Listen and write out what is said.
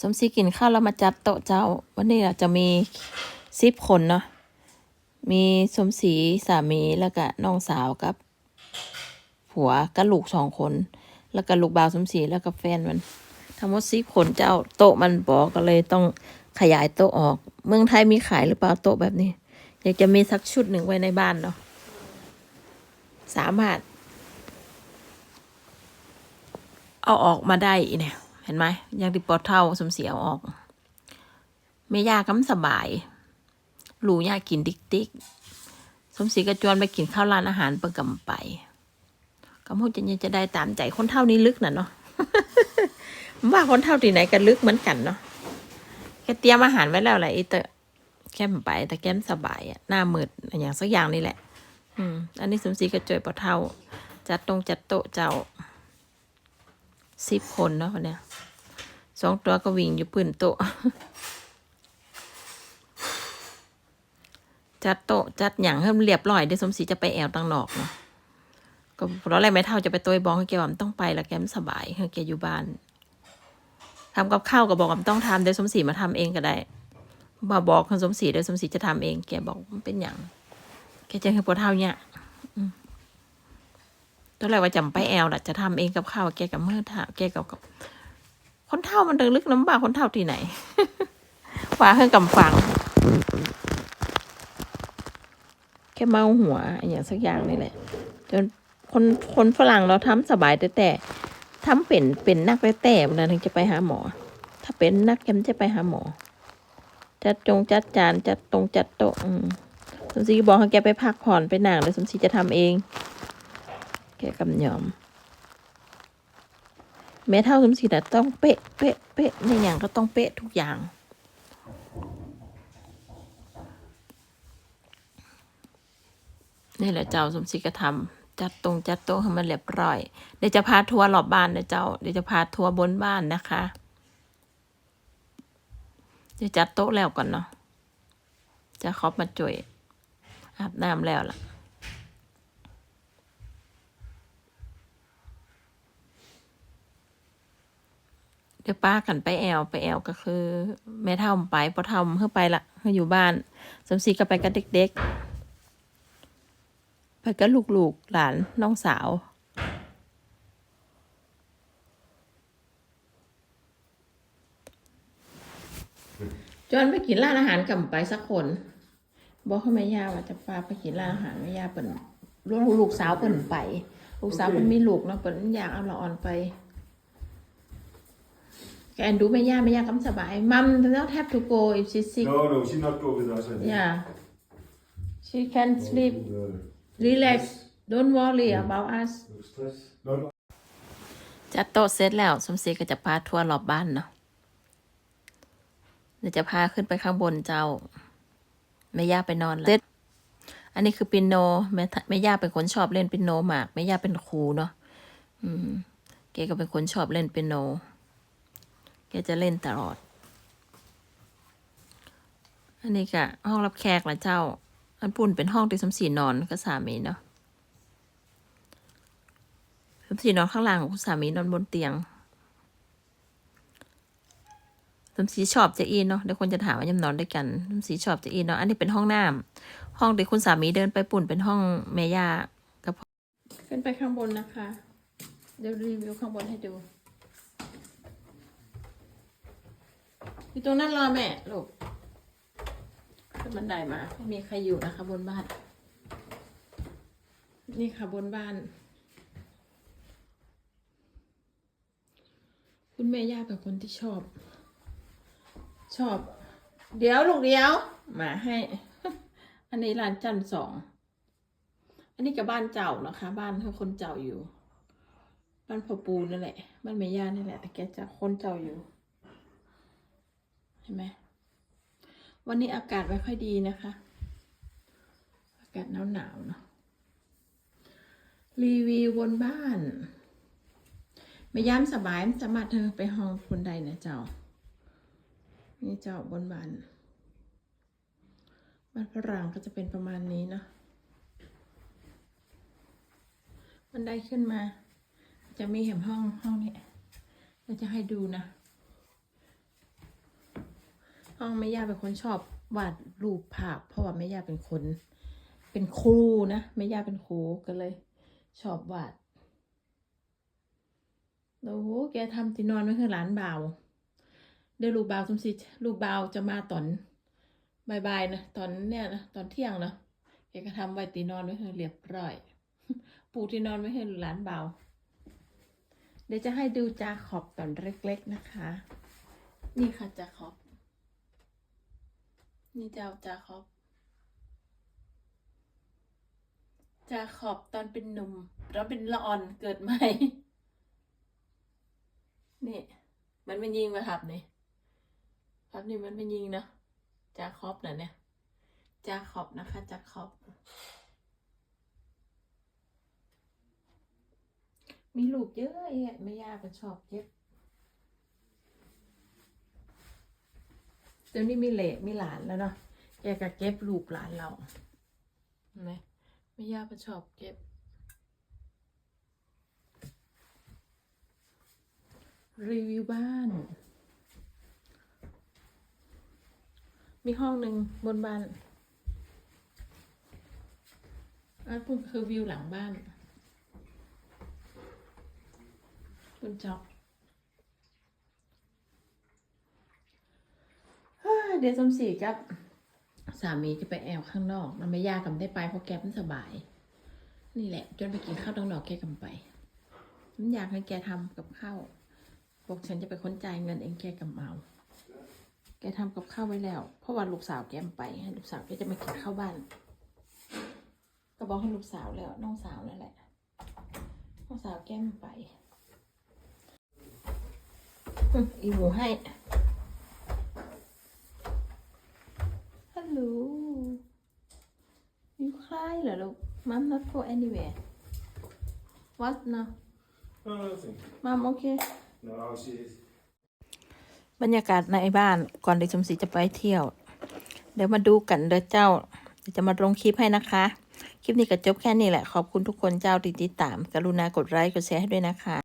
สมศรีกินข้าวแล้วมาจัดโต๊ะเจ้า วันนี้เราจะมีสิบคนเนาะมีสมศรีสามีแล้วก็น้องสาวกับ ผัวกับลูกสองคน แล้วก็ลูกบ่าวสมศรีแล้วก็แฟนมัน ทั้งหมดสิบคนเจ้าโต๊ะมันบอกก็เลยต้องขยายโต๊ะออก เมืองไทยมีขายหรือเปล่าโต๊ะแบบนี้ อยากจะมีสักชุดหนึ่งไว้ในบ้านเนาะสามารถ เอาออกมาได้อีเนี่ย เห็นไหมยังติดปอดเท่าสมเสียเออกไม่ยากก็สบายหลูยากกินติ๊กติ๊กสมศรีกระจวนไปกินข้าวร้านอาหารประกำไปก็พูดจะยังจะได้ตามใจคนเท่านี้ลึกน่ะเนาะว่าคนเท่าที่ไหนก็ลึกเหมือนกันเนาะแกเตรียมอาหารไว้แล้วแหละไอ้เตะแก้มไป แต่แก้มสบายอะหน้ามืดอย่างสักอย่างนี่แหละ อืม อันนี้สมศรีกระจวยปอเท่า จัดตรงจัดโต๊ะเจ้าสิบคนเนาะคนเนี้ย สองตัวก็วิ่งอยู่ปืนโต๊ะจัดโต๊ะจัดอย่างให้มันเรียบร้อยเดี๋ยวสมศรีจะไปแอวตังหนอกเนาะก็เพราะอะไรไม่เท่าจะไปตัวบองให้แกว่ามต้องไปล้วแกมสบายให้แกอยู่บ้านทำกับข้าวก็บอกว่ามต้องทำเดี๋ยวสมศรีมาทำเองก็ได้มาบอกคุณสมศรีเดี๋ยวสมศรีจะทำเอง แกบอกมันเป็นอย่างแกจะให้ปวดเท้าเนี่ยตอนแรกว่าจำไปแอลแหละจะทำเองกับข้าวแกกับเมื่อท่าแกกับกับ คนเท่ามันเดินลึกน้ำบากคนเท่าที่ไหนว่าเพื่อนกำฟัง แค่เมาหัวอย่างสักอย่างนี่แหละ จนคนคนฝรั่งเราทำสบายแต่แต่ทำเป็นเป็นนักแต่แต่เวลาถึงจะไปหาหมอ ถ้าเป็นนักแกมจะไปหาหมอ จัดจงจัดจานจัดตรงจัดโต๊ะอืมสมศรีบอกให้แกไปพักผ่อนไปหนังแล้วสมศรีจะทำเอง แกกำยอม แม้เท่าสมศรีแต่ต้องเป๊ะเป๊ะเป๊ะในอย่างก็ต้องเป๊ะทุกอย่าง นี่แหละเจ้าสมศรีก็ทำจัดตรงจัดโต๊ะให้มันเรียบร้อย เดี๋ยวจะพาทัวร์รอบบ้านนะเจ้า เดี๋ยวจะพาทัวร์บนบ้านนะคะ เดี๋ยวจัดโต๊ะแล้วก่อนเนาะจะครอบมาจ่ยอาบน้ำแล้วล่ะ เดี๋ยวป้ากันไปแอวไปแอวก็คือ แม่เท่าไปพอท่าเพื่อไปละเพื่ออยู่บ้านสมศรีก็ไปกับเด็กๆ ไปกับลูกๆหลานน้องสาวจนไปกินร้านอาหารกับไปสักคนบอกเขาแม่ย่าว่าจะพาไปกินร้านอาหารแม่ย่าเปิ่นลูกลูกสาวเปิ่นไป ลูกสาวเปิ่นมีลูกเนาะเปิ่นอยากเอาละอ่อนไป แกนดูแม่ย่าแม่ย่ากำสบายมัม does not have to go if she's sick No, no, she's not go with us. I think. yeah she can sleep No, relax don't worry about us no stress. No, no. จัดโต๊ะเสร็จแล้วสมศรีก็จะพาทัวร์รอบบ้านเนาะเดี๋ยวจะพาขึ้นไปข้างบนเจ้าแม่ย่าไปนอนแล้วเสร็จอันนี้คือปิโนแม่ทะแม่ย่าเป็นคนชอบเล่นปิโนมากแม่ย่าเป็นครูเนาะอืมแกก็เป็นคนชอบเล่นปิโนแกจะเล่นตลอด อันนี้ก็ห้องรับแขกละเจ้า อันปุ่นเป็นห้องที่สมศรีนอนก็สามีเนาะสมศรีนอนข้างล่างคุณสามีนอนบนเตียงสมศรีชอบจะอีเนาะเดี๋ยวคนจะถามว่ายำนอนด้วยกันสมศรีชอบจะอีเนาะอันนี้เป็นห้องน้ำห้องที่คุณสามีเดินไปปุ่นเป็นห้องแม่ย่ากับพ่อขึ้นไปข้างบนนะคะ เดี๋ยวรีวิวข้างบนให้ดู อยู่ตรงนั้นรอแม่ลูกขึ้นบันไดมาไม่มีใครอยู่นะคะบนบ้าน นี่ค่ะบนบ้าน คุณแม่ย่าเป็นคนที่ชอบ ชอบ เดี๋ยวลูกเดี๋ยวมาให้ อันนี้ร้านจันสอง อันนี้กับบ้านเจ้านะคะ บ้านเขาคนเจ้าอยู่ บ้านพ่อปูนั่นแหละ บ้านแม่ย่านี่แหละแต่แกจะคนเจ้าอยู่ เห็นไหมวันนี้อากาศไม่ค่อยดีนะคะ อากาศหนาวหนาวๆเนาะรีวิวบนบ้านไม่ย้ำสบายสามารถเธอไปห้องคนใดนะเจ้า นี่เจ้าบนบ้านบ้านฝรั่งก็จะเป็นประมาณนี้เนาะบันไดขึ้นมา จะมีเห็นห้องห้องนี้เราจะให้ดูนะ อ๋อแม่ย่าเป็นคนชอบวาดรูปภาพ เพราะว่าแม่ย่าเป็นคน เป็นครูนะแม่ย่าเป็นครูก็เลย ชอบวาดโอ้โหแกทำตีนอนไว้คือหลานบ่าวเดี๋ยวลูกบ่าวสมศรีลูกบ่าวจะมาตอนบ่ายๆนะตอนเนี่ยนะตอนเที่ยงนะแกก็ทำไว้ตีนอนไว้คือเรียบร้อย ปูที่นอนไว้ให้หลานบ่าวเดี๋ยวจะให้ดูจาขอบตอนเล็ก ๆนะคะ นี่ค่ะจาขอบ นี่เจ้าจาขอบจาขอบตอนเป็นหนุ่มตอนเป็นละอ่อนเกิดใหม่ นี่ มันไม่ยิงมาทับนี่ทับนี่มันไม่ยิงเนอะจาขอบนะเนี่ยจาขอบนะคะจาขอบมีลูกเยอะแยะไม่ยากก็ชอบเย็บ ดี๋ยวนี้มีเหละมีหลานแล้วเนาะแกก็เก็บลูกหลานเราเห็นไหมไม่ยากก็ชอบเก็บ รีวิวบ้าน มีห้องหนึ่งบนบ้านอันพุ่นคือวิวหลังบ้าน คุณจ๊อก เดี๋ยวสมศรีกับสามีจะไปแอวข้างนอก มันไม่ยากกับได้ไปเพราะแกมันสบาย นี่แหละ จนไปกินข้าวต้องนอกแกกำไปฉันอยากให้แกทำกับข้าวบอกฉันจะไปค้นจ่ายเงินเองแกกำเมาแกทำกับข้าวไว้แล้ว เพราะว่าลูกสาวแกมไปให้ลูกสาวแกจะมากินข้าวบ้าน ก็บอกให้ลูกสาวแล้วน้องสาวนั่นแหละน้องสาวแก้มไปอีหมูให้ ฮัลโหล you cry เหรอลูก mom not go anywhere what now No, nothing. mom okay No, she is. บรรยากาศในบ้านก่อนที่ชมศรีจะไปเที่ยว เดี๋ยวมาดูกันเด้อเจ้าเดี๋ยวจะมาลงคลิปให้นะคะ คลิปนี้ก็จบแค่นี้แหละ ขอบคุณทุกคนเจ้าที่ติดตาม กรุณากดไลค์กดแชร์ให้ด้วยนะคะ